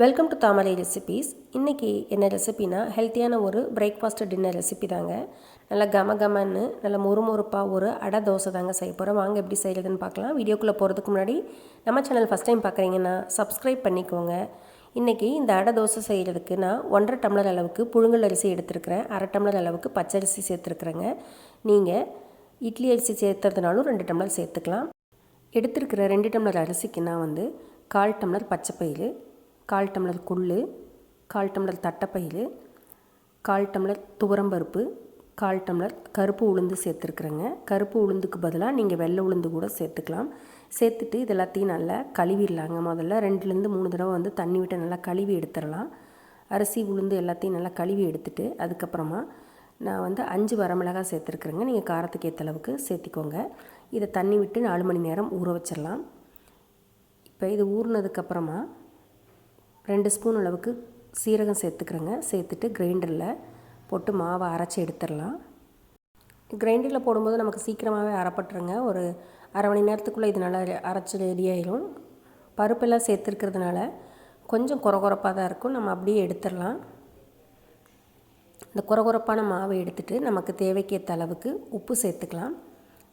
Welcome to Thamarai recipes இன்றைக்கி என்ன ரெசிபினா ஹெல்த்தியான ஒரு பிரேக்ஃபாஸ்ட் டின்னர் ரெசிபி தாங்க. நல்லா கம கமன்னு நல்லா முறுமுறுப்பாக ஒரு அடை தோசை தாங்க செய்ய போகிறோம் வாங்க எப்படி செய்கிறதுன்னு பார்க்கலாம். வீடியோக்குள்ளே போகிறதுக்கு முன்னாடி நம்ம சேனல் ஃபஸ்ட் டைம் பார்க்குறீங்கன்னா சப்ஸ்கிரைப் பண்ணிக்கோங்க. இன்றைக்கி இந்த அடை தோசை செய்கிறதுக்கு நான் ஒன்றரை டம்ளர் அளவுக்கு புழுங்கல் அரிசி எடுத்துருக்கிறேன். அரை டம்ளர் அளவுக்கு பச்சரிசி சேர்த்துருக்குறேங்க. நீங்கள் இட்லி அரிசி சேர்த்துறதுனாலும் ரெண்டு டம்ளர் சேர்த்துக்கலாம். எடுத்துருக்கிற ரெண்டு டம்ளர் அரிசிக்கு நான் வந்து கால் டம்ளர் பச்சைப்பயிறு கால் டம்ளர் கொள்ளு கால் டம்ளர் தட்டைப்பயிறு கால் டம்ளர் துவரம்பருப்பு கால் டம்ளர் கருப்பு உளுந்து சேர்த்துருக்குறேங்க. கருப்பு உளுந்துக்கு பதிலாக நீங்கள் வெள்ளை உளுந்து கூட சேர்த்துக்கலாம். சேர்த்துட்டு இது எல்லாத்தையும் நல்லா கழுவிடலாங்க. முதல்ல ரெண்டுலேருந்து மூணு தடவை வந்து தண்ணி விட்டு நல்லா கழுவி எடுத்துடலாம். அரிசி உளுந்து எல்லாத்தையும் நல்லா கழுவி எடுத்துட்டு அதுக்கப்புறமா நான் வந்து அஞ்சு வரமிளகாய் சேர்த்துருக்குறேங்க. நீங்கள் காரத்துக்கு ஏற்ற அளவுக்கு சேர்த்திக்கோங்க. இதை தண்ணி விட்டு நாலு மணி நேரம் ஊற வச்சிடலாம். இப்போ இது ஊறினதுக்கப்புறமா ரெண்டு ஸ்பூன் அளவுக்கு சீரகம் சேர்த்துக்கிறேங்க. சேர்த்துட்டு கிரைண்டரில் போட்டு மாவை அரைச்சி எடுத்துடலாம். கிரைண்டரில் போடும்போது நமக்கு சீக்கிரமாகவே அரைப்பட்டுருங்க. ஒரு அரை மணி நேரத்துக்குள்ளே இது நல்லா அரைச்சி ரெடி ஆயிடும் பருப்பெல்லாம் சேர்த்துருக்கிறதுனால கொஞ்சம் குறகுறப்பாக தான் இருக்கும். நம்ம அப்படியே எடுத்துடலாம். இந்த குறகுறப்பான மாவை எடுத்துகிட்டு நமக்கு தேவைக்கேற்ற அளவுக்கு உப்பு சேர்த்துக்கலாம்.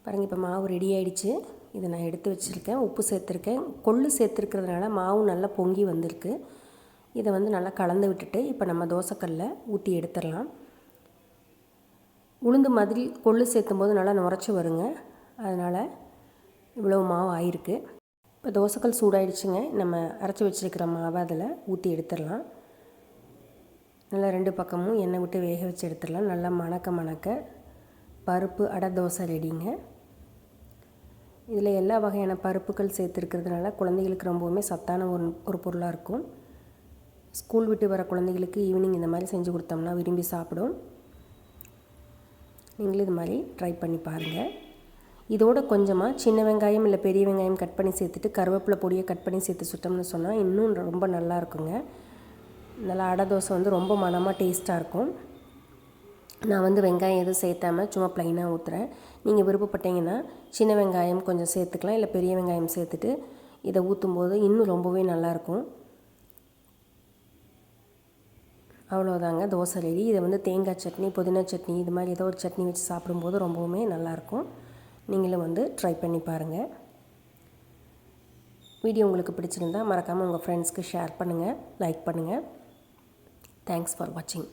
பாருங்கள் இப்போ மாவு ரெடி ஆகிடுச்சு இதை நான் எடுத்து வச்சுருக்கேன். உப்பு சேர்த்துருக்கேன். கொள்ளு சேர்த்துருக்கிறதுனால மாவு நல்லா பொங்கி வந்திருக்கு. இதை வந்து நல்லா கலந்து விட்டுட்டு இப்போ நம்ம தோசைக்கல்ல ஊற்றி எடுத்துடலாம். உளுந்து மாதிரி கொள்ளு சேர்த்தும் போது நல்லா நுரைச்சி வருங்க. அதனால் இவ்வளோ மாவு ஆயிருக்கு. இப்போ தோசைக்கல் சூடாயிடுச்சுங்க. நம்ம அரைச்சி வச்சுருக்கிற மாவை அதில் ஊற்றி எடுத்துடலாம். நல்லா ரெண்டு பக்கமும் எண்ணெய் விட்டு வேக வச்சு எடுத்துடலாம். நல்லா மணக்க மணக்க பருப்பு அடை தோசை ரெடிங்க. இதில் எல்லா வகையான பருப்புகள் சேர்த்துருக்கிறதுனால குழந்தைகளுக்கு ரொம்பவுமே சத்தான ஒரு ஒரு பொருளாக இருக்கும். ஸ்கூல் விட்டு வர குழந்தைகளுக்கு ஈவினிங் இந்த மாதிரி செஞ்சு கொடுத்தோம்னா விரும்பி சாப்பிடும். நீங்களும் இது மாதிரி ட்ரை பண்ணி பாருங்கள் இதோட கொஞ்சமாக சின்ன வெங்காயம் இல்லை பெரிய வெங்காயம் கட் பண்ணி சேர்த்துட்டு கருவேப்பிலை பொடியை கட் பண்ணி சேர்த்து சுட்டோம்னு சொன்னால் இன்னும் ரொம்ப நல்லா இருக்குங்க. நல்லா அடை தோசை வந்து ரொம்ப மனமாக டேஸ்ட்டாக இருக்கும். நான் வந்து வெங்காயம் எதுவும் சேர்த்தாமல் சும்மா ப்ளைனாக ஊற்றுறேன் நீங்கள் விருப்பப்பட்டீங்கன்னா சின்ன வெங்காயம் கொஞ்சம் சேர்த்துக்கலாம் இல்லை பெரிய வெங்காயம் சேர்த்துட்டு இதை ஊற்றும் போது இன்னும் ரொம்பவே நல்லாயிருக்கும் அவ்வளோதாங்க தோசை ரெடி. இதை வந்து தேங்காய் சட்னி புதினா சட்னி இது மாதிரி ஏதோ ஒரு சட்னி வச்சு சாப்பிடும்போது ரொம்பவுமே நல்லாயிருக்கும். நீங்களும் வந்து ட்ரை பண்ணி பாருங்கள் வீடியோ உங்களுக்கு பிடிச்சிருந்தால் மறக்காமல் உங்கள் ஃப்ரெண்ட்ஸ்க்கு ஷேர் பண்ணுங்கள் லைக் பண்ணுங்கள் தேங்க்ஸ் ஃபார் வாட்சிங்